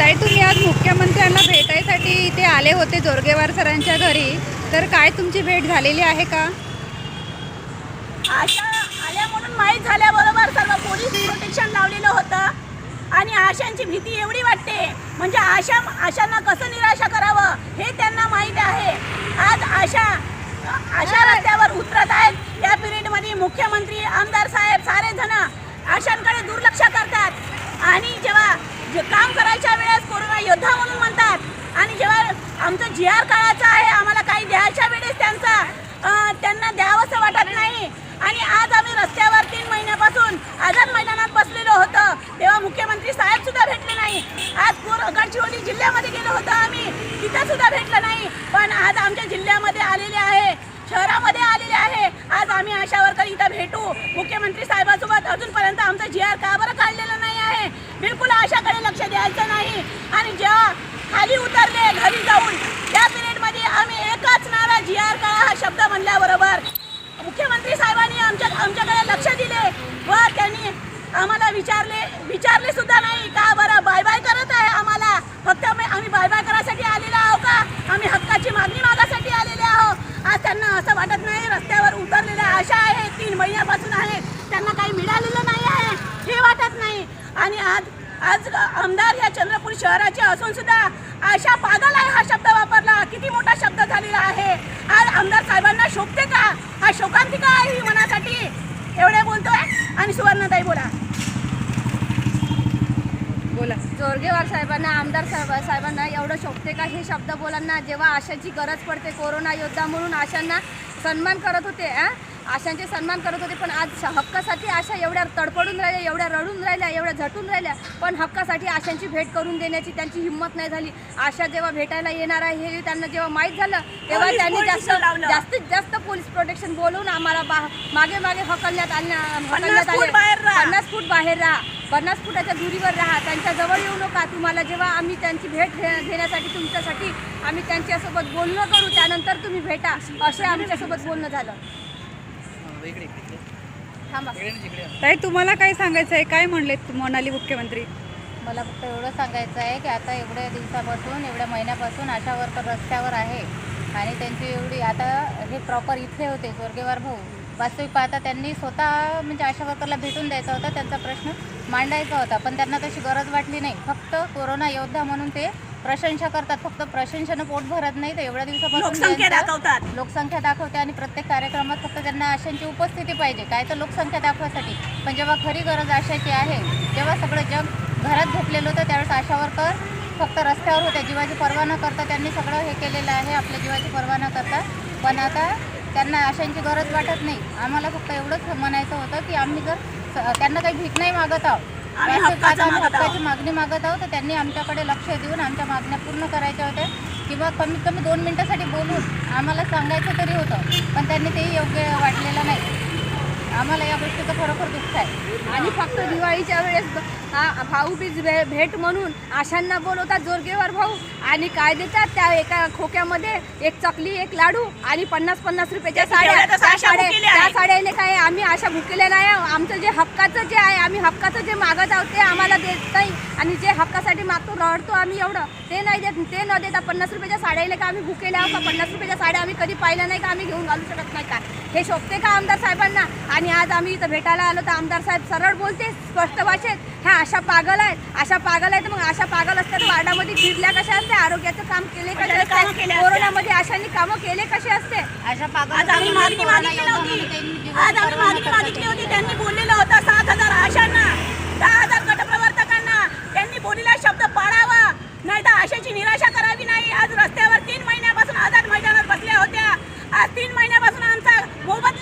ताई तुम्ही आज मुख्यमंत्र्यांना भेटायसाठी इथे आले होते जोरगेवार सरांच्या घरी. तर काय तुमची भेट झालेली आहे का? आशा आल्या म्हणून माहीत झाल्याबरोबर सर्व पोलीस प्रोटेक्शन लावलेलं होतं. आणि आशांची भीती एवढी वाटते म्हणजे आशा आशांना कसं निराशा करावं हे त्यांना माहीत आहे. आज आशा आशा रस्त्यावर उतरत आहेत. या पिरियडमध्ये मुख्यमंत्री आमदार साहेब सारे जण आशांकडे दुर्लक्ष करतात. आणि जेव्हा जे काम करायच्या योद्धा म्हणून म्हणतात. आणि जेव्हा आमचं जी आर काळाचं आहे आम्हाला काही द्यायच्या वेळेस त्यांचा त्यांना द्यावंसं वाटत नाही. आणि आज आम्ही रस्त्यावर तीन महिन्यापासून आझाद मैदानात बसलेलो होतो. तेव्हा मुख्यमंत्री साहेब सुद्धा भेटले नाही. आज पूर गडचिरोली जिल्ह्यामध्ये गेलो होतो आम्ही. तिथं सुद्धा भेटलं नाही. पण आज आमच्या जिल्ह्यामध्ये आलेले आहे. शहरामध्ये आलेले आहे. आज आम्ही आशा वर्कर इथं भेटू. मुख्यमंत्री साहेबासोबत अजूनपर्यंत आमचं जी आर का बरं काढलेलं नाही आहे. बिलकुल अशाकडे लक्ष द्यायचं नाही. आणि जेव्हा खाली उतरले घरी जाऊन त्या पिरियडमध्ये आम्ही एकाच नारा जी आर काळा हा शब्द म्हणल्याबरोबर मुख्यमंत्री साहेबांनी आमच्या आमच्याकडे लक्ष दिले व त्यांनी आम्हाला विचारले विचारले सुद्धा नाही का बरं बाय बाय करत आहे आम्हाला फक्त आम्ही आम्ही बाय बाय करायसाठी आलेलो आहो का आम्ही हक्काची मागणी मागासाठी आलेले आहो आज त्यांना असं वाटत नाही रस्त्यावर उतरलेल्या आशा आहेत तीन महिन्यापासून आहेत त्यांना काही मिळालेलं नाही आहे हे वाटत नाही आणि आज आज आमदार या चंद्रपूर शहराचे असून सुद्धा अशा पागल आहे हा शब्द वापरला. किती मोठा शब्द झालेला आहे. आज आमदार साहेबांना शोभते का? हा शोकांतिका आहे ही मनासाठी? एवढे बोलतोय आणि सुवर्णताई बोला. बोला. जोरगेवार साहेबांना आमदार साहेब साहेबांना एवढं शोभते का? हे शब्द बोलांना जेव्हा आशांची गरज पडते कोरोना योद्धा म्हणून आशांना सन्मान करत होते आ? आशांचे सन्मान करत होते पण आज हक्कासाठी आशा एवढ्या तडपडून राहिल्या एवढ्या रडून राहिल्या एवढ्या झटून राहिल्या पण हक्कासाठी आशांची भेट करून देण्याची त्यांची हिंमत नाही झाली. आशा जेव्हा भेटायला येणार आहे हे त्यांना जेव्हा माहीत झालं तेव्हा त्यांनी जास्त. जास्तीत जास्त पोलीस प्रोटेक्शन बोलवून आम्हाला बा- मागे मागे हकलण्यात आणण्या हकलण्यात फूट आले. बाहेर राहा. पन्नास फूट बाहेर राहा. पन्नास फुटाच्या दुरीवर राहा. त्यांच्या जवळ येऊ नका. तुम्हाला जेव्हा आम्ही त्यांची भेट घेण्यासाठी तुमच्यासाठी आम्ही त्यांच्यासोबत बोलणं करू त्यानंतर तुम्ही भेटा. असे आमच्यासोबत बोलणं झालं. थांबा ताई तुम्हाला काय सांगायचं आहे? काय म्हणले म्हणाली मुख्यमंत्री? मला फक्त एवढं सांगायचं आहे की आता एवढ्या दिवसापासून एवढ्या महिन्यापासून आशा वर्कर रस्त्यावर आहे. आणि त्यांची एवढी आता हे प्रॉपर इथले होते स्वर्गेवार भाऊ. वास्तविक पाहता त्यांनी स्वतः म्हणजे आशा वर्करला भेटून द्यायचा होता त्यांचा प्रश्न मांडायचा होता. पण त्यांना तशी गरज वाटली नाही. फक्त कोरोना योद्धा म्हणून ते प्रशंसा करतात. फक्त प्रशंसानं पोट भरत नाही तर एवढ्या दिवसापासून लोकसंख्या त्यांचं- दाखवतात. लोकसंख्या दाखवते आणि प्रत्येक कार्यक्रमात फक्त त्यांना आशांची उपस्थिती पाहिजे. काय तर लोकसंख्या दाखवासाठी. पण जेव्हा खरी गरज आशाची आहे तेव्हा सगळं जग घरात झोपलेलं होतं त्यावेळेस आशा वर्कर फक्त रस्त्यावर होत्या जीवाची पर्वा न करता त्यांनी सगळं हे केलेलं आहे आपल्या जीवाची पर्वा न करता. पण आता त्यांना आशांची गरज वाटत नाही. आम्हाला फक्त एवढंच म्हणायचं होतं की आम्ही जर स- त्यांना काही भीक नाही मागत आहोत आम्ही हक्काचं पाहता आम्ही मागत आहोत. हक्काची मागणी मागत आहोत. तर त्यांनी आमच्याकडे लक्ष देऊन आमच्या मागण्या पूर्ण करायच्या होत्या. किंवा कमीत कमी दोन मिनटासाठी बोलून आम्हाला सांगायचं तरी होतं. पण त्यांनी तेही योग्य आम्हाला या गोष्टीचं खरोखर दुःख आहे. आणि फक्त दिवाळीच्या वेळेस हा भाऊबीज भे भेट म्हणून आशांना बोलवतात जोरगेवार भाऊ. आणि काय देतात? त्या एका खोक्यामध्ये एक चकली एक लाडू आणि पन्नास पन्नास रुपयाच्या साड्या. त्या साड्या भुकेल्या त्या. साड्याने काय आम्ही आशा भुकेल्या नाही. आमचं जे हक्काचं जे आहे आम्ही हक्काचं जे मागत आहोत ते आम्हाला देत नाही. आणि जे हक्कासाठी मागतो रडतो आम्ही एवढं ते नाही देत. ते न देता पन्नास रुपयाच्या साड्याला का आम्ही भुकेले आहोत? का पन्नास रुपयाच्या साड्या आम्ही कधी पाहिल्या नाही का आम्ही घेऊन घालू शकत नाही का? हे शोभते का आमदार साहेबांना? आणि आज आम्ही इथं भेटायला आलो तर आमदार साहेब सरळ बोलते स्पष्ट भाषेत ह्या अशा पागल आहेत अशा पागल आहेत मग अशा पागल असतात वार्डामध्ये फिरल्या कशा असते आरोग्याचं काम केले कसे असते? कोरोनामध्ये अशांनी कामं केले कसे असते? अशा पागल आज आम्ही मागणी मागितली नव्हती आज आम्ही मागणी मागितली होती. त्यांनी बोललेलं होतं सात हजार आशांना दहा हजार गटप्रवर्तकांना. त्यांनी बोललेला शब्द पाळावा नाही तर आशाची निराशा करावी नाही. आज रस्त्यावर तीन महिन्यापासून आझाद मैदानात बसल्या होत्या. आज तीन महिन्यापासून आमचा मोबदला